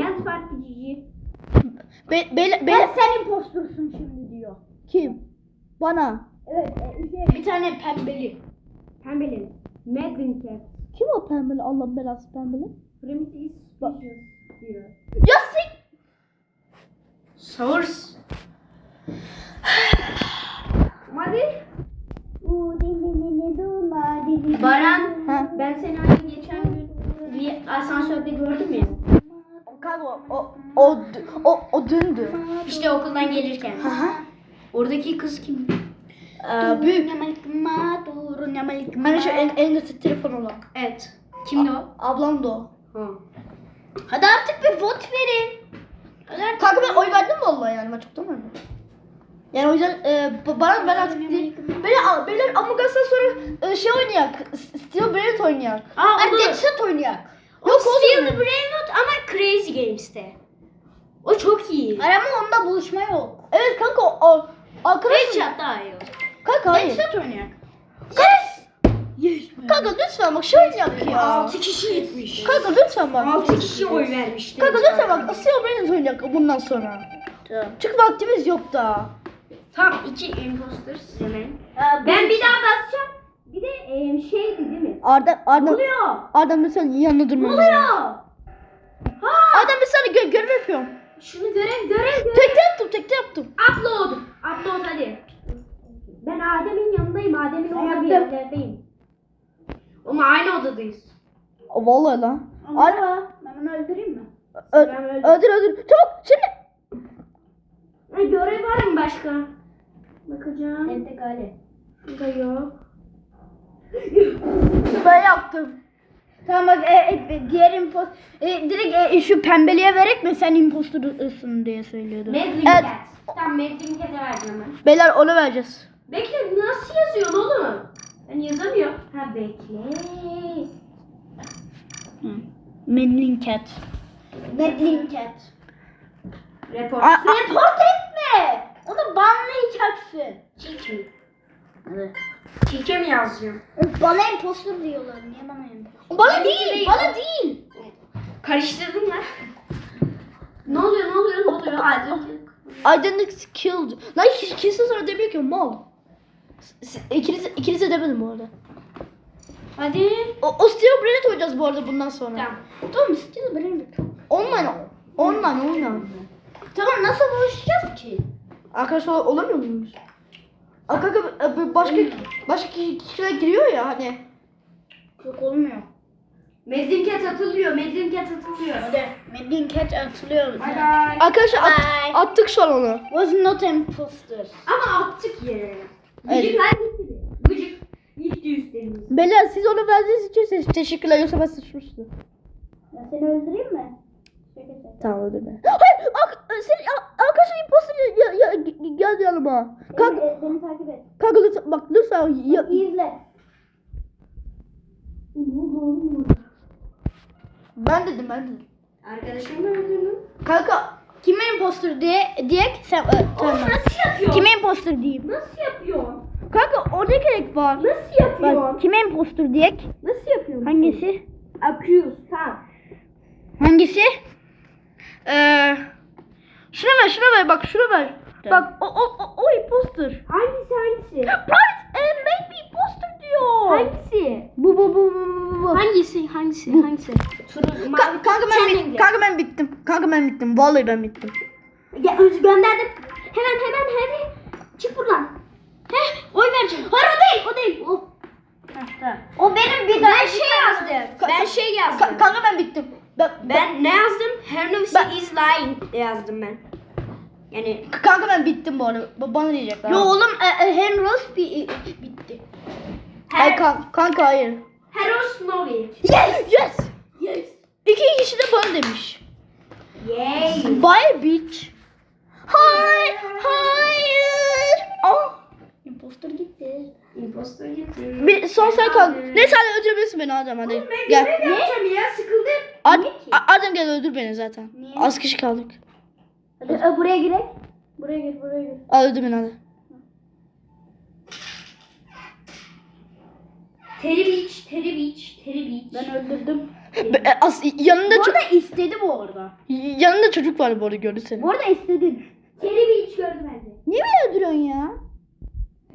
Lens farkı cici. Be, be, be, Ben sen impostursun şimdi diyor. kim? Bana. Evet. E, şey, bir tane pembeli. Pembeli. Madeline Cat. Kim o pembeli? Allah belası pembeli. Primitive is suspicious diyor. Ya sik. Source. Hadi. Baran, Ha. ben seni hani geçen gün bir asansörde gördüm ya. O, o, o, dündü. İşte okuldan gelirken. Aha. Oradaki kız kim? Ee, büyük. Hani şu el, elinde telefon olan. Evet. Kimdi o? Ablam da o. Ha. Hadi artık bir vote verin. Kanka ben oy verdim vallahi yani ben çoktan verdim. Yani o yüzden e, ba- bana ben artık değil. Al, beyler Among Us'tan sonra e, şey oynayak. Steel Brain oynayak. Aa, Hadi olur. Deadshot oynayak. O Yok Steel oğlum. Brainwood ama Crazy Games'te. O çok iyi. Hayır ama onda buluşma yok. Evet kanka o, o arkadaşım. Headshot daha iyi. Kanka hayır. Deadshot oynayak. Yes. Yes. Kanka lütfen bak şey oynayak ya. 6 kişi gitmiş. Kanka lütfen bak. 6 kişi oy vermişti. Kanka lütfen bak Steel Brain oynayak bundan sonra. Tamam. Çünkü vaktimiz yok daha. Tamam iki imposter hemen. Ben bir daha basacağım. Bir de e, şeydi değil mi? Arda Arda Oluyor. Arda mesela yanında durmamız Oluyor. lazım. Ha. Arda mesela gö görev yapıyorum. Şunu görev görev görev. Tekte yaptım, tekte yaptım. Upload. Upload hadi. Ben Adem'in yanındayım. Adem'in olduğu yaptım. yerlerdeyim. Ama aynı odadayız. Vallahi lan. Arda Ben bunu öldüreyim mi? ö- Ben öldüm. öldür öldür. Çabuk şimdi. Ha, görev var mı başka? Bakacağım. Entegale. Burada yok. Ben yaptım. Tamam bak e, e, diğer impost e, direkt e, şu pembeliğe verek mi sen impostorsun diye söylüyordu. Madeline Evet. Tamam Madeline Cat'e verdim hemen. Beyler onu vereceğiz. Bekle nasıl yazıyorsun oğlum? Ben yazamıyorum. Ha bekle. Madeline Cat. Report. A- Report etme. Onu banlayacaksın. Çiğ mi? Çiğke mi yazacağım? Bana impostor diyorlar. Niye bana impostor? bana değil, bana değil. Karıştırdım lan. Ne oluyor ne oluyor ne oluyor? Hadi. Identity killed. Lan hiç kimse sonra demiyor ki mal. İkiniz, ikiniz de demedim bu arada. Hadi. O, o Steel Brain oynayacağız bu arada bundan sonra. Tamam. Tamam Steel Brain. Online Online online. Tamam nasıl buluşacağız ki? Arkadaşlar olamıyor muyuz? Aa, Kanka e, başka başka kişiler giriyor ya hani. Yok olmuyor. Madeline Cat atılıyor. Madeline Cat atılıyor. Hadi. Madeline Cat atılıyor. Bye bye. Arkadaşlar at- attık şu an onu. Was not imposter. Ama attık yere. Evet. Gıcıklar gitti. Gıcık gitti üstlerimiz. Beyler siz onu verdiğiniz için teşekkürler yoksa ben sıçmıştım. Ben seni öldüreyim mi? Tamam ödeme. Hayır ak- sen a- arkadaşlar imposter ya, ya, gel yanıma. Kanka, Beni, beni takip et. kanka lütfen bak lütfen ya, İzle. ben dedim ben dedim. Arkadaşım mı öldürdün? Kanka Kime imposter diye diyek sen tamam. Nasıl yapıyor? Kime imposter diyeyim? Nasıl yapıyor? kanka o ne gerek var? Nasıl yapıyor? Bak kime imposter diyek? Nasıl yapıyor? Hangisi? Accused. Tamam. Hangisi? Ee, şuna ver şuna ver bak şuna ver. Tamam. Bak o o o, o imposter. Hangisi hangisi? Price and make me imposter diyor. Hangisi? Bu bu bu bu bu bu. Hangisi? Hangisi? Hangisi? Ka- kanka ben bit- kanka ben bittim. Kanka ben bittim. Vallahi ben bittim. Ya öz gönderdim. Hemen hemen hadi. Çık buradan. Heh, oy vereceğim. Hayır o değil, o değil. O. O benim bir Ben şey yazdım. Ben şey yazdım. Ka- kanka ben bittim. Ben, ben Ben ne yazdım? Her no Ben- is lying yazdım ben. Yani kanka ben bittim bu arada. Ba- Bana diyecekler. Yo oğlum e, e, Henros bir bitti. Hayır her kan- kanka hayır. Hero Snowy. Yes yes. Yes. İki kişi de bana demiş. Yay. Bye bitch. Hayır hayır. Ah. Imposter gitti. Imposter gitti. Bir son sen kal. Neyse hadi öldürebilirsin beni Adem hadi. Ben Gel. görev yapacağım ya sıkıldım. Ad- Niye ki? A- Adem gel öldür beni zaten. Niye? Az kişi kaldık. Hadi e, buraya girek. Buraya gir, buraya gir. Al öldür beni hadi. Terry Beach, Terry Beach, Terry Beach. Ben öldürdüm. Be- e, As yanında Bu ço- arada istedi bu arada. yanında çocuk var bu arada gördü seni. Bu arada istedin. Seni bir hiç gördüm ben de. Niye beni öldürüyorsun ya?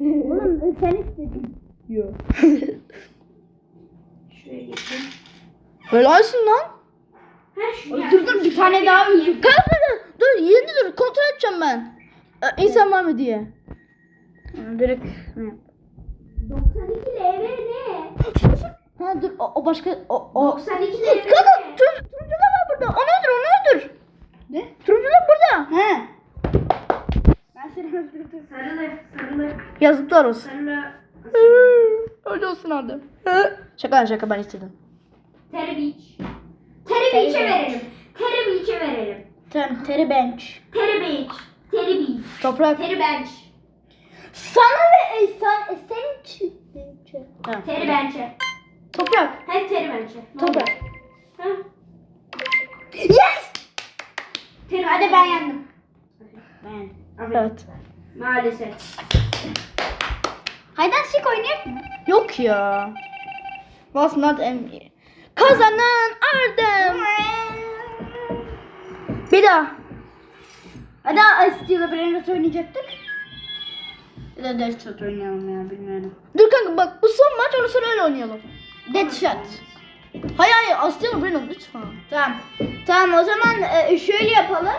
Oğlum sen istedin. Yok. Şuraya geçeyim. Helalsin lan. Dur dur bir tane daha öldür. Kanka dur, dur yeni dur kontrol edeceğim ben. Ee, İnsan var mı diye. Direkt. 92 LV ne? Ha dur o, o başka o o. 92 LV Kanka tur, turuncular var burada. Onu öldür onu öldür. Ne? Turuncular burada. He. Ben seni öldürdüm. Sarılı, sarılı, Yazıklar olsun. sarılı. Öyle olsun hadi. Şaka şaka ben istedim. Terry Terry Beach'e Beach. verelim. Terry Beach'e verelim. Tamam Terry Bench. Terry Beach. Terry Beach. Toprak. Terry Bench. Sana ve e, sen, e, senin için. Tamam. Terry Bench'e. Toprak. Hep Terry Bench'e. Ne Toprak. oldu? Ha? Yes! Terry Hadi ben yendim. Ben. Evet. Maalesef. Haydan sik oynayalım mı? Yok ya. Was not Emily. Kazanan Erdem. Bir daha. Hadi Steel'la Brainrot oynayacaktık. Ya da Deathshot oynayalım ya bilmiyorum. Dur kanka bak bu son maç onu sonra öyle oynayalım. Deathshot. Hayır hayır Aslı'ya Breno lütfen. Tamam. Tamam o zaman e, şöyle yapalım.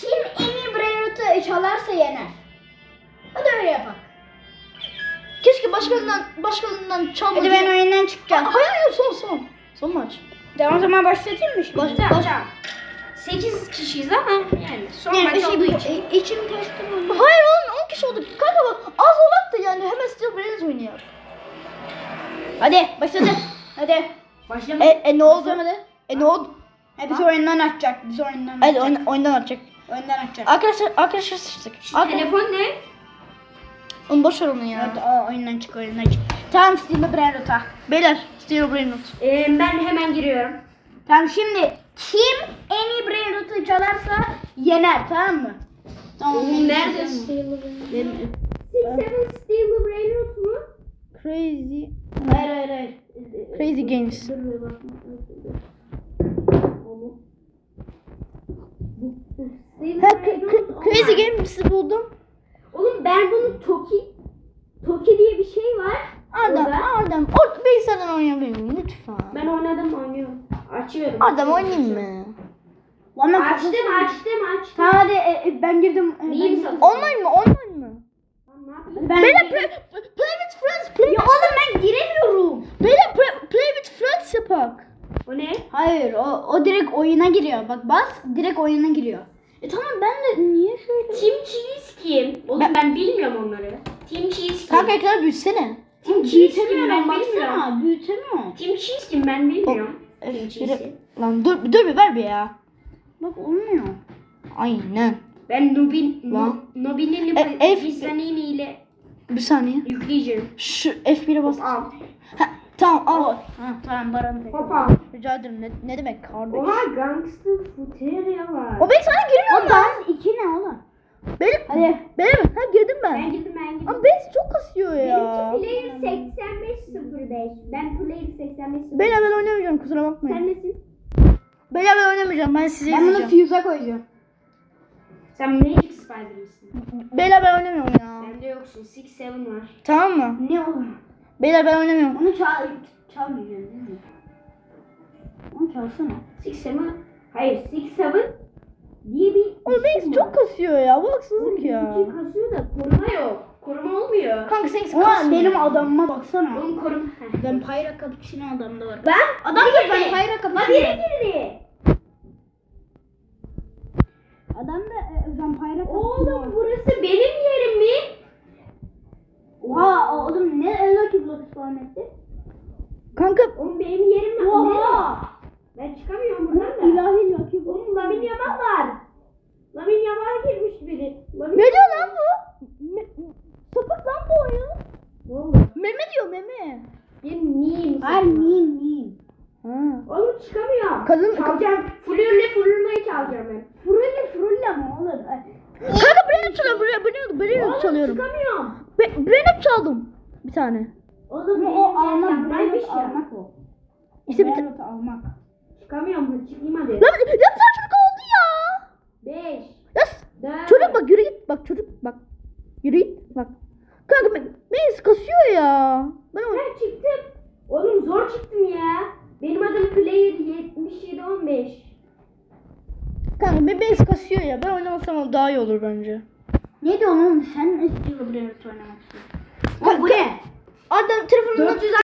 Kim en iyi Brainrot'u çalarsa yener. Hadi öyle yapalım. Keşke başkalarından başkalarından çalma. Hadi ben oyundan çıkacağım. Hayır hayır son son. Son maç. O zaman başlatayım mı? şimdi? Baş, Tamam baş. tamam. 8 kişiyiz ama yani son Yani maç içim, olduğu için. i- içim mı? Hayır oğlum 10 kişi olduk. Kanka bak az olak da yani hemen Steel Brains oynayalım. Hadi başladı. Hadi. Başlama. E, e ne oldu? Başlamadı. E ne oldu? Ha, bizi oyundan atacak. Bizi oyundan Hadi atacak. oyun, oyundan atacak. Oyundan atacak. Arkadaşlar arkadaşlar sıçtık. Şu Arkadaşlar, telefon ne? onu boş ver onu ya. Hadi aa, oyundan çık oyundan çık. Tamam Steel'la Brainrot'a. Beyler Steel Brains. Ee, ben hemen giriyorum. Tamam şimdi kim en iyi Brainrot'u çalarsa yener tamam mı? Tamam. benim Nerede seçimim. Benim- 67 Steel the Brain Rot mu? Crazy Hayır hayır hayır. Crazy Games. Ha, Crazy. Games'i buldum. Oğlum ben bunu Toki Toki diye bir şey var. Adam, Orada. Adam. Orta bilgisayardan oynayabilirim lütfen. Ben oynadım oynuyorum. Açıyorum. Adam oynayayım mı? Bana Açtım kafasını- açtım açtım. Tamam hadi e, e, ben girdim. E, ben Neyim girdim. satın? Online mı? Online mı? Lan ne yapayım? Ben Beyler play, play with friends. Play Ya with oğlum ben giremiyorum. Beyler play, play with friends yapak. O ne? Hayır o, o direkt oyuna giriyor. Bak bas direkt oyuna giriyor. E tamam ben de niye şöyle? Team Cheese kim? Oğlum Ben- ben, bilmiyorum onları. Team Cheese kim? Kanka ekranı büyütsene. Kim Büyütemiyorum ben bilmiyorum. baksana büyütemiyorum. Team Cheese kim ben bilmiyorum. Team Evet, Cheese biri- kim? Lan dur, dur bir ver bir ya. Bak olmuyor. Aynen. Ben Nubin, Lan. no, Nubin'in E, F- Pisanini ile Bir saniye. yükleyeceğim. Şu F1'e bas. Al. Ha, tamam al. Ha, tamam Baran tek. Hopa. Rica ederim. Ne, ne demek kardeş? Oha Gangster Futeria var. O ben sana girmiyorum O ben. dans iki ne oğlum? Benim, Hadi. benim, ha girdim ben. Ben gittim ben gittim. Ama beni çok kasıyor ya. Benimki player 8505. Ben player 8505. Beyler ben oynamayacağım kusura bakmayın. Sen nesin? Beyler ben oynamayacağım ben sizi Ben bunu izleyeceğim. fuse'a koyacağım. Sen Magic Spider mısın? Beyler ben oynamıyorum ya. Bende yoksun. 6-7 var. Tamam mı? Ne oğlum? Beyler ben oynamıyorum. Onu çal çalmayacaksın değil mi? Onu çalsana. 6-7 Hayır 6-7 diye bir şey beni var. çok kasıyor ya. Bu haksızlık Oğlum ya. benimki kasıyor da koruma yok. Koruma olmuyor. Kanka sen Ulan benim adamıma baksana. Oğlum koruma. Heh. Vampire Cappuccino adamda var. Ben? Adam da Biri girdi. Vampire Lan Cappuccino. biri girdi. Adam da e, Vampire Cappuccino. Oğlum burası benim yerim mi? Oha oğlum ne Lucky Block spawn etti? Kanka Oğlum benim yerim mi? Oha! Ben çıkamıyorum buradan da. İlahi Lucky Block. Oğlum Lamin Yamal var. Lamin Yamal girmiş biri. Lamin ne diyor lan bu? Me- sapık lan bu oyun. Ne oldu? Meme diyor meme. Bir meme. Hayır meme meme. Ha. Oğlum çıkamıyorum. Kadın- Çalacağım. Flürle flürleyi çalacağım ben. Frulle oğlum? Kanka Breno çalıyorum. Breno, Breno Oğlum çalıyorum. çıkamıyorum. Breno çaldım. Bir tane. Oğlum Ama benim o almak ya. almak o. İşte bir Brayot'u almak. Çıkamıyorum çıkayım hadi. Lan ya saçma oldu ya. 5. Ya s- 4. çocuk bak yürü git. Bak çocuk bak. Yürü git bak. Kanka ben, beni kasıyor ya. Ben o... Ben çıktım. Oğlum zor çıktım ya. Benim adım Player 7715. Kanka beni, beni kasıyor ya. Ben oynamasam daha iyi olur bence. Ne diyorsun oğlum? Sen istiyor Brayot oynamak istiyorsun. Bak, bu ne? Adam telefonundan 400